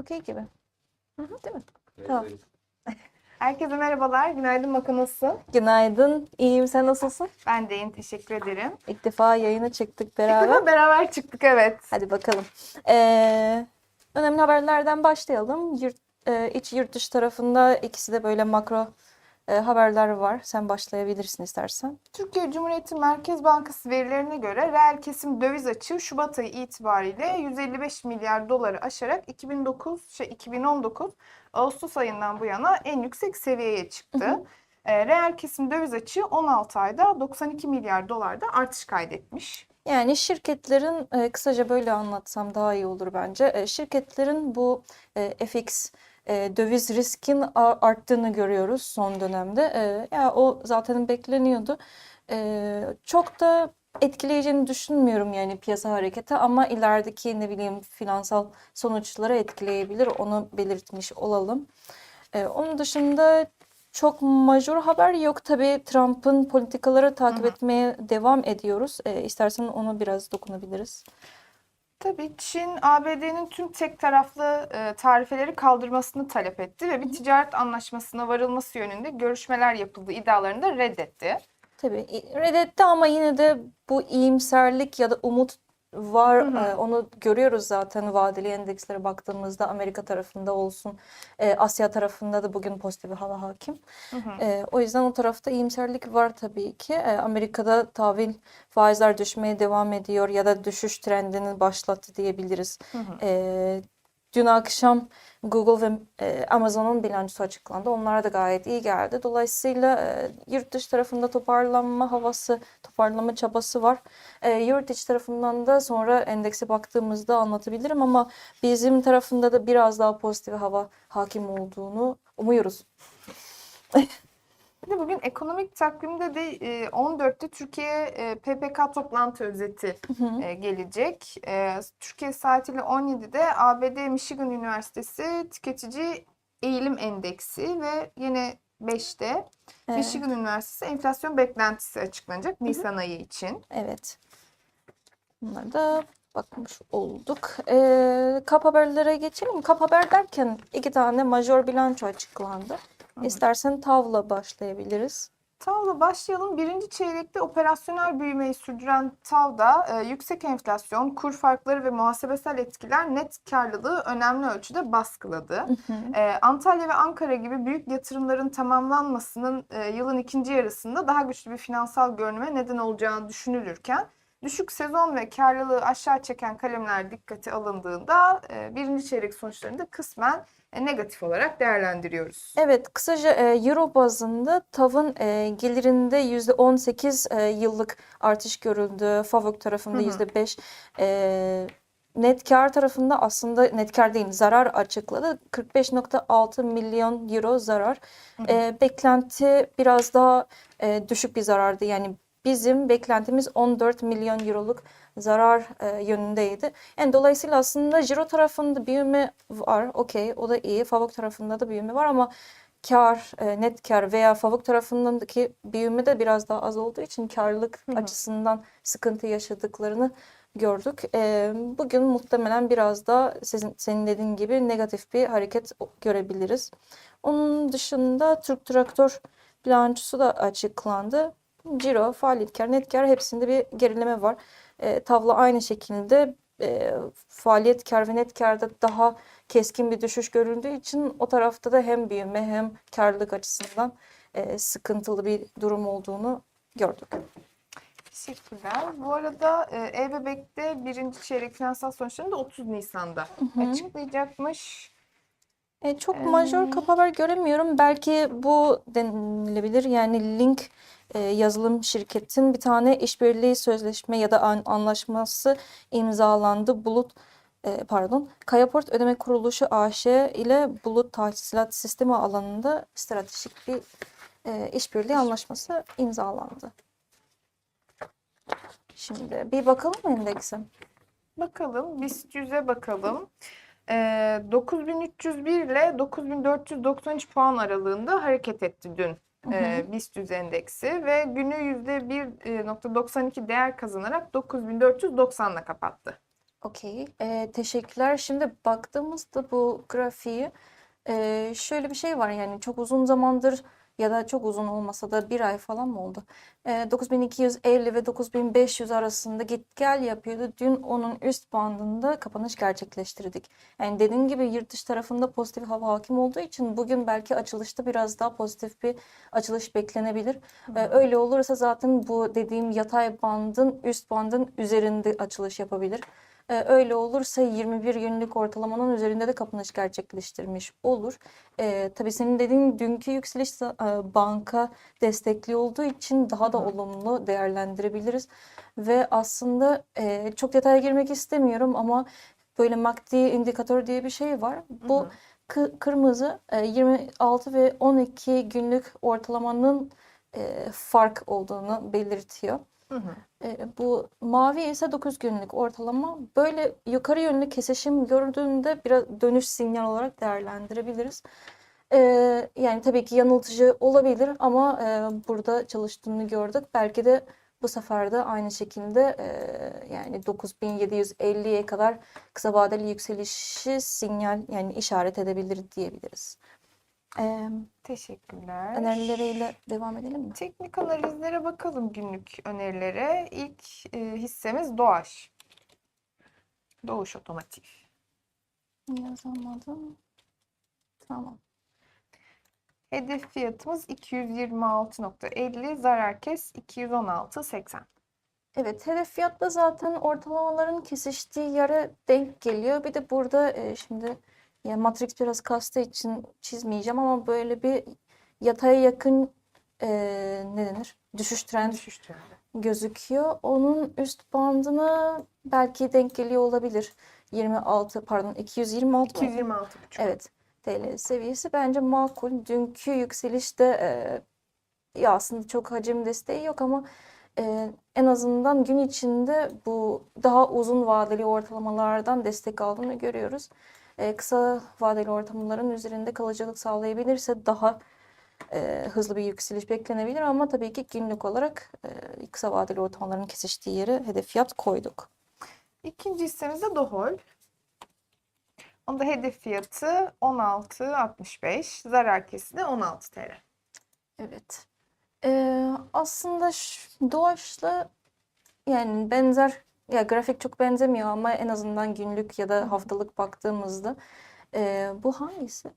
Okey gibi. Hı hı, değil mi? Evet, Tamam. evet. Herkese merhabalar. Günaydın Maka nasılsın? Günaydın. İyiyim. Sen nasılsın? Ben de iyiyim. Teşekkür ederim. İlk defa yayına çıktık beraber. Beraber. Beraber çıktık evet. Hadi bakalım. Ee, önemli haberlerden başlayalım. Yurt, e, iç yurt dışı tarafında ikisi de böyle makro e, haberler var. Sen başlayabilirsin istersen. Türkiye Cumhuriyeti Merkez Bankası verilerine göre reel kesim döviz açığı Şubat ayı itibariyle 155 milyar doları aşarak 2009 şey 2019 Ağustos ayından bu yana en yüksek seviyeye çıktı. Ee, reel kesim döviz açığı 16 ayda 92 milyar dolarda artış kaydetmiş. Yani şirketlerin e, kısaca böyle anlatsam daha iyi olur bence. E, şirketlerin bu e, FX e, döviz riskin arttığını görüyoruz son dönemde. E, ya o zaten bekleniyordu. E, çok da etkileyeceğini düşünmüyorum yani piyasa hareketi ama ilerideki ne bileyim finansal sonuçlara etkileyebilir. Onu belirtmiş olalım. E, onun dışında çok majör haber yok. Tabii Trump'ın politikaları takip Hı etmeye devam ediyoruz. E, istersen onu biraz dokunabiliriz. Tabii Çin, ABD'nin tüm tek taraflı e, tarifeleri kaldırmasını talep etti ve bir ticaret anlaşmasına varılması yönünde görüşmeler yapıldığı iddialarını da reddetti. Tabii reddetti ama yine de bu iyimserlik ya da umut var. Hı hı. Onu görüyoruz zaten vadeli endekslere baktığımızda Amerika tarafında olsun, Asya tarafında da bugün pozitif bir hava hakim. Hı hı. O yüzden o tarafta iyimserlik var tabii ki. Amerika'da tahvil faizler düşmeye devam ediyor ya da düşüş trendini başlattı diyebiliriz. Hı hı. Dün akşam Google ve e, Amazon'un bilançosu açıklandı. Onlara da gayet iyi geldi. Dolayısıyla e, yurt dışı tarafında toparlanma havası, toparlama çabası var. E, yurt içi tarafından da sonra endekse baktığımızda anlatabilirim ama bizim tarafında da biraz daha pozitif hava hakim olduğunu umuyoruz. Bir de bugün ekonomik takvimde de e, 14'te Türkiye PPK toplantı özeti gelecek. Türkiye saatiyle 17'de ABD Michigan Üniversitesi Tüketici Eğilim Endeksi ve yine 5'te E, Michigan Üniversitesi enflasyon beklentisi açıklanacak Nisan ayı için. Evet. Bunları da bakmış olduk. Ee, kap haberlere geçelim. Kap haber derken iki tane major bilanço açıklandı. İstersen tavla başlayabiliriz. TAV'la başlayalım. Birinci çeyrekte operasyonel büyümeyi sürdüren TAV'da e, yüksek enflasyon, kur farkları ve muhasebesel etkiler net karlılığı önemli ölçüde baskıladı. E, Antalya ve Ankara gibi büyük yatırımların tamamlanmasının e, yılın ikinci yarısında daha güçlü bir finansal görünüme neden olacağını düşünülürken düşük sezon ve karlılığı aşağı çeken kalemler dikkate alındığında e, birinci çeyrek sonuçlarını da kısmen e, negatif olarak değerlendiriyoruz. Evet, kısaca e, Euro bazında TAV'ın gelirinde %18 e, yıllık artış görüldü. FAVÖK tarafında Hı hı. %5. E, net kar tarafında aslında net kar değil zarar açıkladı. 45.6 milyon euro zarar. Hı hı. E, beklenti biraz daha e, düşük bir zarardı. Yani bizim beklentimiz 14 milyon euroluk zarar e, yönündeydi. Yani dolayısıyla aslında Ciro tarafında büyüme var. Okey, o da iyi. Favok tarafında da büyüme var ama kar, e, net kar veya favok tarafındaki büyüme de biraz daha az olduğu için karlılık Hı hı. açısından sıkıntı yaşadıklarını gördük. E, bugün muhtemelen biraz daha sizin, senin dediğin gibi negatif bir hareket görebiliriz. Onun dışında Türk Traktör bilançosu da açıklandı. Ciro, faaliyet kar, net kar hepsinde bir gerileme var. E, tavla aynı şekilde e, faaliyet kar ve net karda daha keskin bir düşüş görüldüğü için o tarafta da hem büyüme hem karlılık açısından e, sıkıntılı bir durum olduğunu gördük. Teşekkürler. Bu arada E-Bebek'te birinci çeyrek finansal sonuçlarını da 30 Nisan'da hı. açıklayacakmış. E, çok Ee, majör kap haber göremiyorum. Belki bu denilebilir. Yani Link yazılım şirketin bir tane işbirliği sözleşme ya da an- anlaşması imzalandı. Bulut e, pardon Kayaport Ödeme Kuruluşu AŞ ile Bulut Tahsilat Sistemi alanında stratejik bir e, işbirliği anlaşması imzalandı. Şimdi bir bakalım mı endekse? Bakalım, BIST 100'e bakalım. E, 9301 ile 9493 puan aralığında hareket etti dün e, BIST 100 endeksi ve günü %1.92 değer kazanarak 9490'la kapattı. Okey. Ee, teşekkürler. Şimdi baktığımızda bu grafiği e, şöyle bir şey var yani çok uzun zamandır ya da çok uzun olmasa da bir ay falan mı oldu? Ee, 9250 ve 9500 arasında git gel yapıyordu. Dün onun üst bandında kapanış gerçekleştirdik. Yani dediğim gibi yurt dışı tarafında pozitif hava hakim olduğu için bugün belki açılışta biraz daha pozitif bir açılış beklenebilir. Ee, öyle olursa zaten bu dediğim yatay bandın üst bandın üzerinde açılış yapabilir. Ee, Öyle olursa 21 günlük ortalamanın üzerinde de kapanış gerçekleştirmiş olur. Ee, tabii senin dediğin dünkü yükseliş e, banka destekli olduğu için daha da Hı hı. olumlu değerlendirebiliriz. Ve aslında e, çok detaya girmek istemiyorum ama böyle MACD indikatör diye bir şey var. Bu hı. kı- kırmızı e, 26 ve 12 günlük ortalamanın e, fark olduğunu belirtiyor. Hı hı. E, bu mavi ise 9 günlük ortalama. Böyle yukarı yönlü kesişim gördüğünde biraz dönüş sinyal olarak değerlendirebiliriz. E, yani tabii ki yanıltıcı olabilir ama e, burada çalıştığını gördük. Belki de bu sefer de aynı şekilde e, yani 9750'ye kadar kısa vadeli yükselişi sinyal yani işaret edebilir diyebiliriz. E, Teşekkürler. önerileriyle devam edelim mi? Teknik analizlere bakalım günlük önerilere. İlk e, hissemiz Doğaş. Doğuş Otomotiv. Yazamadım. Tamam. Hedef fiyatımız 226.50, zarar kes 216.80. Evet, hedef fiyat da zaten ortalamaların kesiştiği yere denk geliyor. Bir de burada e, şimdi ya Matrix biraz kastığı için çizmeyeceğim ama böyle bir yataya yakın e, ne denir? Düşüş trendi Düşüş trendi. gözüküyor. Onun üst bandına belki denk geliyor olabilir. 26 pardon 226 mı? 226.5. Evet, TL seviyesi bence makul. Dünkü yükselişte e, ya aslında çok hacim desteği yok ama e, en azından gün içinde bu daha uzun vadeli ortalamalardan destek aldığını görüyoruz. E, kısa vadeli ortalamaların üzerinde kalıcılık sağlayabilirse daha e, hızlı bir yükseliş beklenebilir ama tabii ki günlük olarak e, kısa vadeli ortalamaların kesiştiği yere hedef fiyat koyduk. İkinci hissemiz de Dohol. Onda hedef fiyatı 16.65, zarar kesi de 16 TL. Evet. Ee, aslında Doğaç'la yani benzer ya grafik çok benzemiyor ama en azından günlük ya da haftalık baktığımızda e, bu hangisi?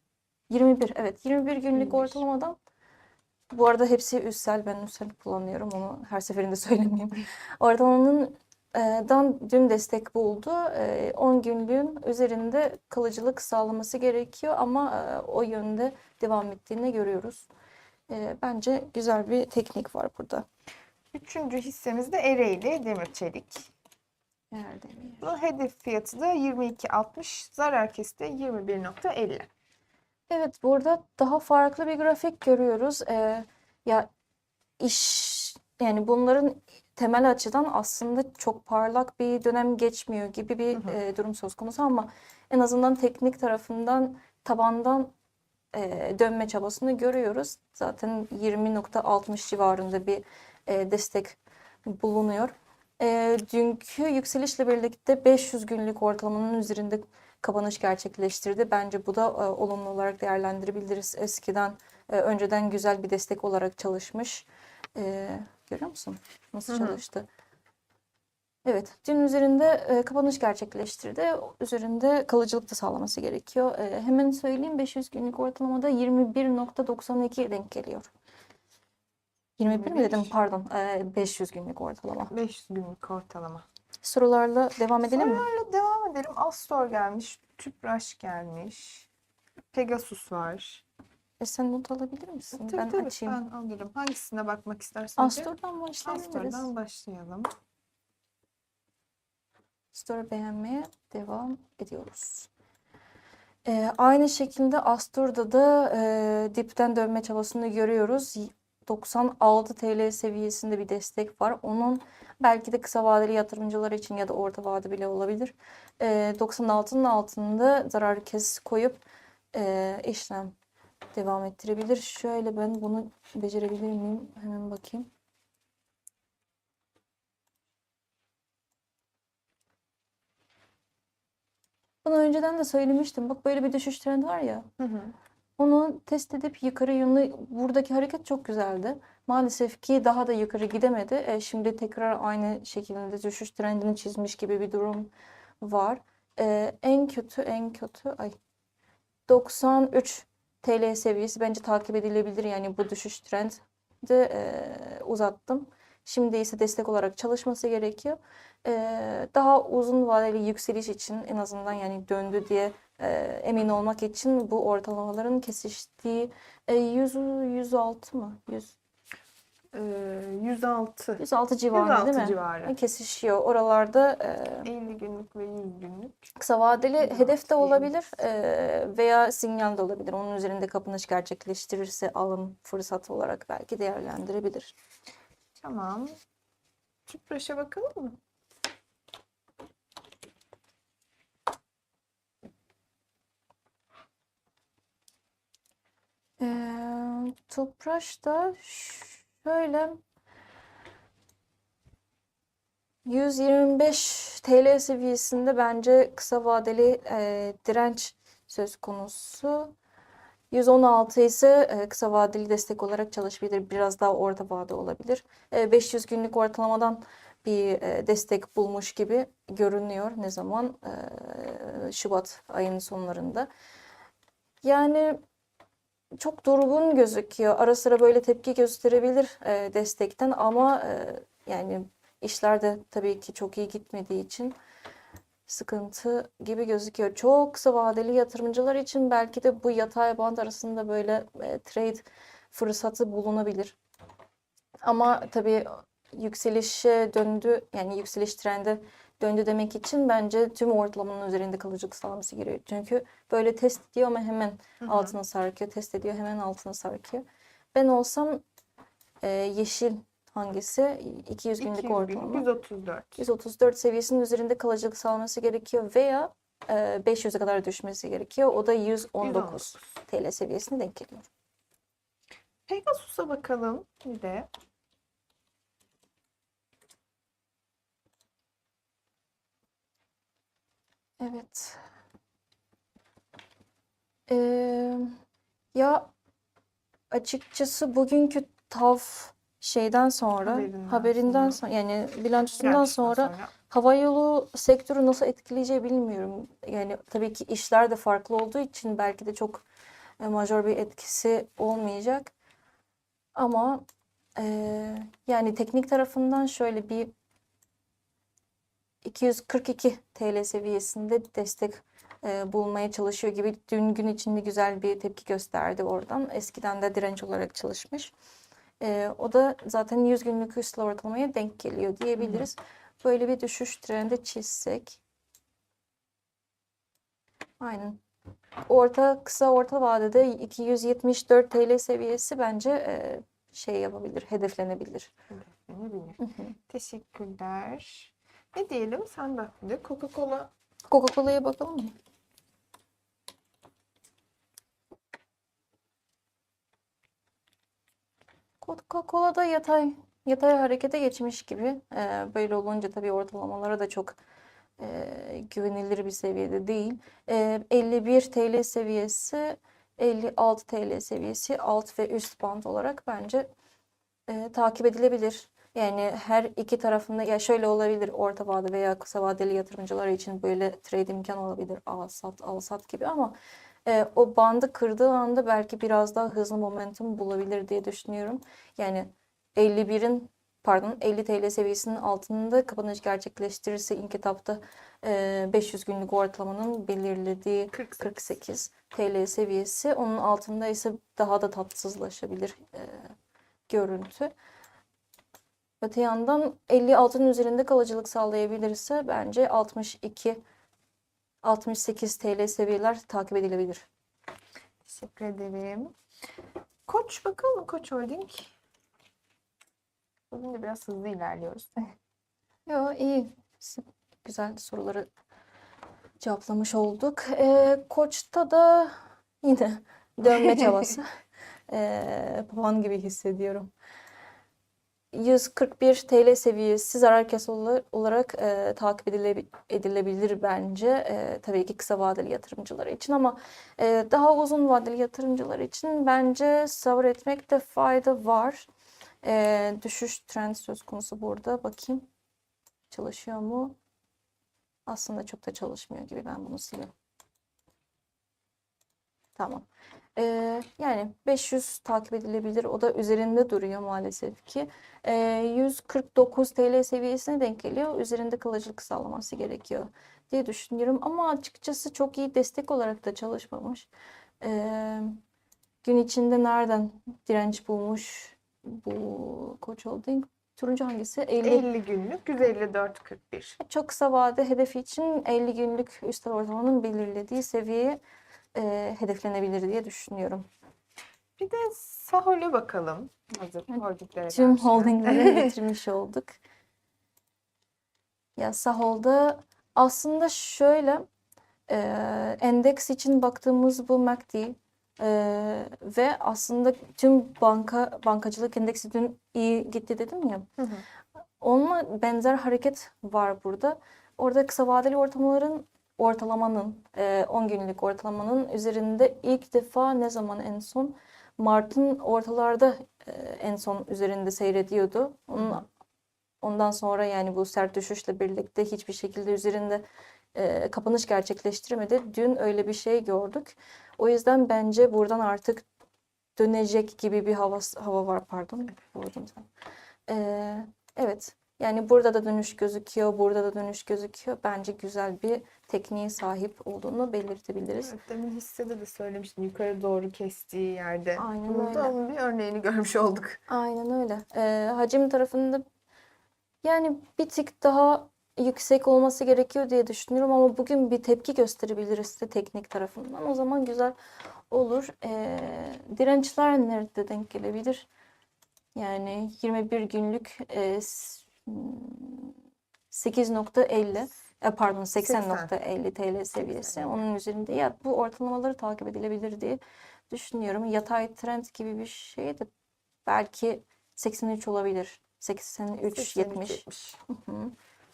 21 evet 21 günlük 21. ortalamadan bu arada hepsi üstel ben üstel kullanıyorum onu her seferinde söylemeyeyim. Ortalamanın dan dün destek buldu. E, 10 günlüğün üzerinde kalıcılık sağlaması gerekiyor ama o yönde devam ettiğini görüyoruz. Bence güzel bir teknik var burada. Üçüncü hissemiz de Ereğli Demir Çelik. Bunun hedef fiyatı da 22.60, zarar kesi de 21.50. Evet, burada daha farklı bir grafik görüyoruz. Ee, ya iş yani bunların temel açıdan aslında çok parlak bir dönem geçmiyor gibi bir Hı hı. e, durum söz konusu ama en azından teknik tarafından tabandan e, dönme çabasını görüyoruz. Zaten 20.60 civarında bir e, destek bulunuyor. E, dünkü yükselişle birlikte 500 günlük ortalamanın üzerinde kapanış gerçekleştirdi. Bence bu da e, olumlu olarak değerlendirebiliriz. Eskiden, e, önceden güzel bir destek olarak çalışmış. E, görüyor musun? Nasıl Hı hı. çalıştı? Evet, dün üzerinde e, kapanış gerçekleştirdi. Üzerinde kalıcılık da sağlaması gerekiyor. E, hemen söyleyeyim 500 günlük ortalamada 21.92 denk geliyor. 21 mi dedim 21. pardon. E, 500 günlük ortalama. 500 günlük ortalama. Sorularla devam edelim mi? Sorularla devam edelim. Astor gelmiş, Tüpraş gelmiş, Pegasus var. E, sen not alabilir misin? Tabii Ben tabii açayım. ben alırım. Hangisine bakmak istersen? Astor'dan başlayabiliriz. Astor'dan başlayalım. Story beğenmeye devam ediyoruz. Ee, aynı şekilde Astor'da da e, dipten dönme çabasını görüyoruz. Y- 96 TL seviyesinde bir destek var. Onun belki de kısa vadeli yatırımcılar için ya da orta vade bile olabilir. Ee, 96'nın altında zarar kes koyup e, işlem devam ettirebilir. Şöyle ben bunu becerebilir miyim? Hemen bakayım. Bunu önceden de söylemiştim. Bak böyle bir düşüş trendi var ya. Hı hı. Onu test edip yukarı yönlü buradaki hareket çok güzeldi. Maalesef ki daha da yukarı gidemedi. E, şimdi tekrar aynı şekilde düşüş trendini çizmiş gibi bir durum var. E, en kötü en kötü ay 93 TL seviyesi bence takip edilebilir. Yani bu düşüş trendi e, uzattım. Şimdi ise destek olarak çalışması gerekiyor. E, daha uzun vadeli yükseliş için en azından yani döndü diye e, emin olmak için bu ortalamaların kesiştiği e, 100 106 mı? 100 Ee, 106. 106 civarı 106 değil mi? civarı. Kesişiyor. Oralarda e, 50 günlük ve 100 günlük. kısa vadeli 106 hedef de olabilir e, veya sinyal de olabilir. Onun üzerinde kapanış gerçekleştirirse alım fırsatı olarak belki değerlendirebilir. Tamam. Tüpraş'a bakalım mı? Ee, Topraş da şöyle 125 TL seviyesinde bence kısa vadeli e, direnç söz konusu. 116 ise e, kısa vadeli destek olarak çalışabilir. Biraz daha orta vade olabilir. E, 500 günlük ortalamadan bir e, destek bulmuş gibi görünüyor. Ne zaman? E, Şubat ayının sonlarında. Yani çok durgun gözüküyor. Ara sıra böyle tepki gösterebilir e, destekten ama e, yani işler de tabii ki çok iyi gitmediği için sıkıntı gibi gözüküyor. Çok kısa vadeli yatırımcılar için belki de bu yatay band arasında böyle e, trade fırsatı bulunabilir. Ama tabii yükselişe döndü yani yükseliş trendi döndü demek için bence tüm ortalamanın üzerinde kalıcılık sağlaması gerekiyor. Çünkü böyle test ediyor ama hemen Hı hı. altına sarkıyor. Test ediyor hemen altına sarkıyor. Ben olsam e, yeşil hangisi? 200 günlük 200 ortalama. günlük 134. 134 seviyesinin üzerinde kalıcılık sağlaması gerekiyor veya e, 500'e kadar düşmesi gerekiyor. O da 119 TL seviyesine denk geliyor. Pegasus'a bakalım bir de. Evet. Ee, ya açıkçası bugünkü TAV şeyden sonra Haberinden haberinden sonra. sonra yani bilançosundan Gerçekten sonra havayolu sektörü nasıl etkileyeceği bilmiyorum. Yani tabii ki işler de farklı olduğu için belki de çok e, majör bir etkisi olmayacak. Ama e, yani teknik tarafından şöyle bir 242 TL seviyesinde destek e, bulmaya çalışıyor gibi. Dün gün içinde güzel bir tepki gösterdi oradan. Eskiden de direnç olarak çalışmış. E, o da zaten 100 günlük üstel ortalamaya denk geliyor diyebiliriz. Böyle bir düşüş trendi çizsek. Aynen. Orta kısa orta vadede 274 TL seviyesi bence e, şey yapabilir, hedeflenebilir. Hedeflenebilir. Hı hı. Teşekkürler. Ne diyelim? Sen bak de Coca-Cola Coca-Cola'ya bakalım mı? Coca-Cola'da yatay yatay harekete geçmiş gibi. Ee, böyle olunca tabii ortalamalara da çok e, güvenilir bir seviyede değil. Ee, 51 TL seviyesi, 56 TL seviyesi alt ve üst band olarak bence e, takip edilebilir. Yani her iki tarafında ya şöyle olabilir orta vade veya kısa vadeli yatırımcılar için böyle trade imkan olabilir al sat al sat gibi ama e, o bandı kırdığı anda belki biraz daha hızlı momentum bulabilir diye düşünüyorum. Yani 51'in pardon 50 TL seviyesinin altında kapanış gerçekleştirirse ilk etapta e, 500 günlük ortalamanın belirlediği 48. 48 TL seviyesi. Onun altında ise daha da tatsızlaşabilir e, görüntü. Öte yandan 56'nın üzerinde kalıcılık sağlayabilirse bence 62 68 TL seviyeler takip edilebilir. Teşekkür ederim. Koç bakalım Koç Holding? Bugün de biraz hızlı ilerliyoruz. Yo iyi. Güzel soruları cevaplamış olduk. Ee, Koç'ta da yine dönme çabası. Ee, papağan gibi hissediyorum. 141 TL seviyesi zarar kes ola- olarak e, takip edile- edilebilir bence. E, tabii ki kısa vadeli yatırımcılar için ama e, daha uzun vadeli yatırımcılar için bence sabır etmekte fayda var. E, düşüş trend söz konusu burada. Bakayım çalışıyor mu? Aslında çok da çalışmıyor gibi. Ben bunu sileyim. Tamam. Ee, yani 500 takip edilebilir. O da üzerinde duruyor maalesef ki. Ee, 149 TL seviyesine denk geliyor. Üzerinde kalıcılık sağlaması gerekiyor diye düşünüyorum. Ama açıkçası çok iyi destek olarak da çalışmamış. Ee, gün içinde nereden direnç bulmuş bu Koç Holding? Turuncu hangisi? 50. 50 günlük 154.41. Çok kısa vade hedefi için 50 günlük üstel ortalamanın belirlediği seviyeye e, hedeflenebilir diye düşünüyorum. Bir de Sahol'e bakalım. Hazır holdinglere Tüm gelmişken. holdingleri getirmiş olduk. Ya Sahol'da aslında şöyle e, endeks için baktığımız bu MACD e, ve aslında tüm banka bankacılık endeksi dün iyi gitti dedim ya. Hı hı. Onunla benzer hareket var burada. Orada kısa vadeli ortalamaların ortalamanın e, 10 günlük ortalamanın üzerinde ilk defa ne zaman en son Mart'ın ortalarda e, en son üzerinde seyrediyordu. Onun, ondan sonra yani bu sert düşüşle birlikte hiçbir şekilde üzerinde e, kapanış gerçekleştiremedi. Dün öyle bir şey gördük. O yüzden bence buradan artık dönecek gibi bir hava hava var pardon. Vurdum sen. Evet. Yani burada da dönüş gözüküyor, burada da dönüş gözüküyor. Bence güzel bir tekniğe sahip olduğunu belirtebiliriz. Evet, demin hissede de söylemiştim. Yukarı doğru kestiği yerde. Aynen Burada öyle. onun bir örneğini görmüş olduk. Aynen öyle. Ee, hacim tarafında yani bir tık daha yüksek olması gerekiyor diye düşünüyorum ama bugün bir tepki gösterebiliriz de teknik tarafından. O zaman güzel olur. Ee, dirençler nerede denk gelebilir? Yani 21 günlük e, 8.50 e, pardon 80.50 TL seviyesi. Onun üzerinde ya bu ortalamaları takip edilebilir diye düşünüyorum. Yatay trend gibi bir şey de belki 83 olabilir. 83 70 70. Hı hı,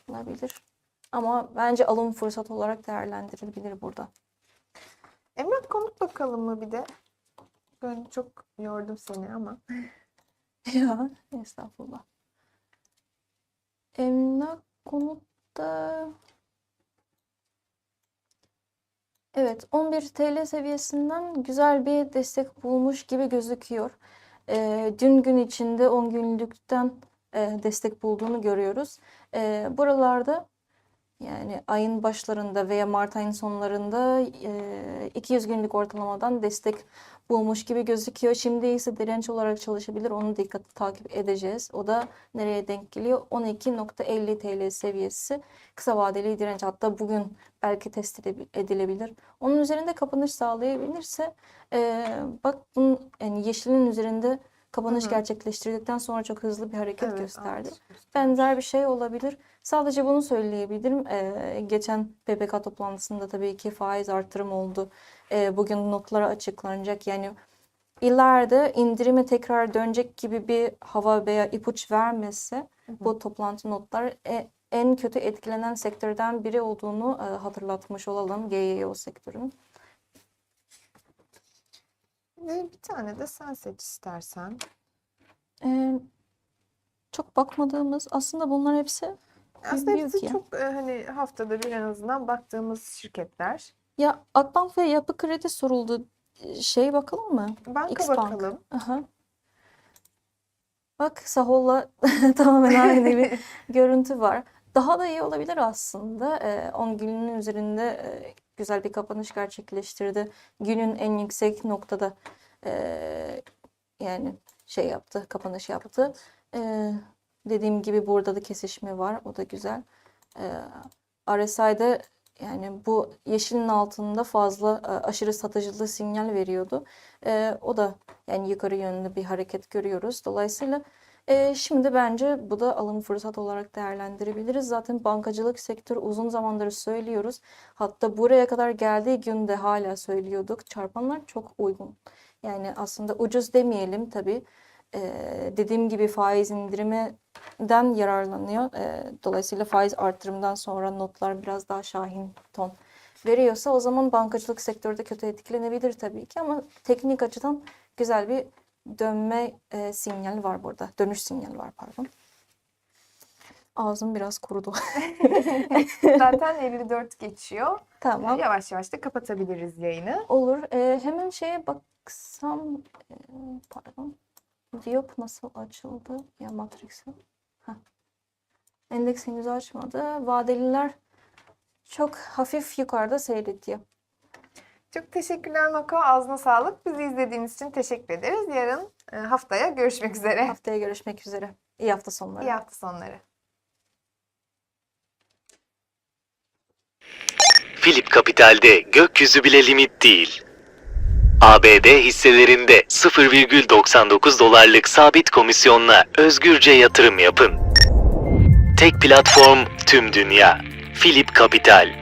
olabilir. Ama bence alım fırsat olarak değerlendirilebilir burada. Emlak konut bakalım mı bir de? Ben çok yordum seni ama. Ya estağfurullah. Emlak konutta Evet 11 TL seviyesinden güzel bir destek bulmuş gibi gözüküyor. Ee, dün gün içinde 10 günlükten e, destek bulduğunu görüyoruz. Ee, buralarda yani ayın başlarında veya Mart ayın sonlarında e, 200 günlük ortalamadan destek bulmuş gibi gözüküyor. Şimdi ise direnç olarak çalışabilir. Onu dikkat takip edeceğiz. O da nereye denk geliyor? 12.50 TL seviyesi. Kısa vadeli direnç. Hatta bugün belki test edilebilir. Onun üzerinde kapanış sağlayabilirse bak bunun yani yeşilin üzerinde kapanış Hı hı. gerçekleştirdikten sonra çok hızlı bir hareket Evet, gösterdi. evet. Benzer bir şey olabilir. Sadece bunu söyleyebilirim. Ee, geçen PPK toplantısında tabii ki faiz artırım oldu. Ee, bugün notları açıklanacak. Yani ileride indirime tekrar dönecek gibi bir hava veya ipuç vermese bu toplantı notlar e- en kötü etkilenen sektörden biri olduğunu e, hatırlatmış olalım GYO sektörünün. Ve bir tane de sen seç istersen. Ee, çok bakmadığımız aslında bunlar hepsi Aslında hepsi ya. çok e, hani haftada bir en azından baktığımız şirketler. Ya Akbank ve Yapı Kredi soruldu. Şey bakalım mı? Banka Xbank. bakalım. Aha. Bak Sahol'la tamamen aynı bir görüntü var. Daha da iyi olabilir aslında. Ee, 10 günün üzerinde e, güzel bir kapanış gerçekleştirdi. Günün en yüksek noktada e, yani şey yaptı, kapanış yaptı. Ee, dediğim gibi burada da kesişme var. O da güzel. Ee, RSI'de yani bu yeşilin altında fazla e, aşırı satıcılı sinyal veriyordu. Ee, o da yani yukarı yönlü bir hareket görüyoruz. Dolayısıyla e, şimdi bence bu da alım fırsat olarak değerlendirebiliriz. Zaten bankacılık sektörü uzun zamandır söylüyoruz. Hatta buraya kadar geldiği günde hala söylüyorduk. Çarpanlar çok uygun. Yani aslında ucuz demeyelim tabii. e, dediğim gibi faiz indiriminden yararlanıyor. E, dolayısıyla faiz artırımından sonra notlar biraz daha şahin ton veriyorsa o zaman bankacılık sektörü de kötü etkilenebilir tabii ki ama teknik açıdan güzel bir dönme e, sinyali var burada. Dönüş sinyali var pardon. Ağzım biraz kurudu. Zaten 54 geçiyor. Tamam. Yavaş yavaş da kapatabiliriz yayını. Olur. Ee, hemen şeye baksam ee, pardon. Diop nasıl açıldı? Ya Matrix'i. Heh. Endeks henüz açmadı. Vadeliler çok hafif yukarıda seyrediyor. Çok teşekkürler Mako. Ağzına sağlık. Bizi izlediğiniz için teşekkür ederiz. Yarın e, haftaya görüşmek üzere. Haftaya görüşmek üzere. İyi hafta sonları. İyi hafta sonları. Philip Capital'de gökyüzü bile limit değil. ABD hisselerinde 0,99 dolarlık sabit komisyonla özgürce yatırım yapın. Tek platform tüm dünya. Philip Capital.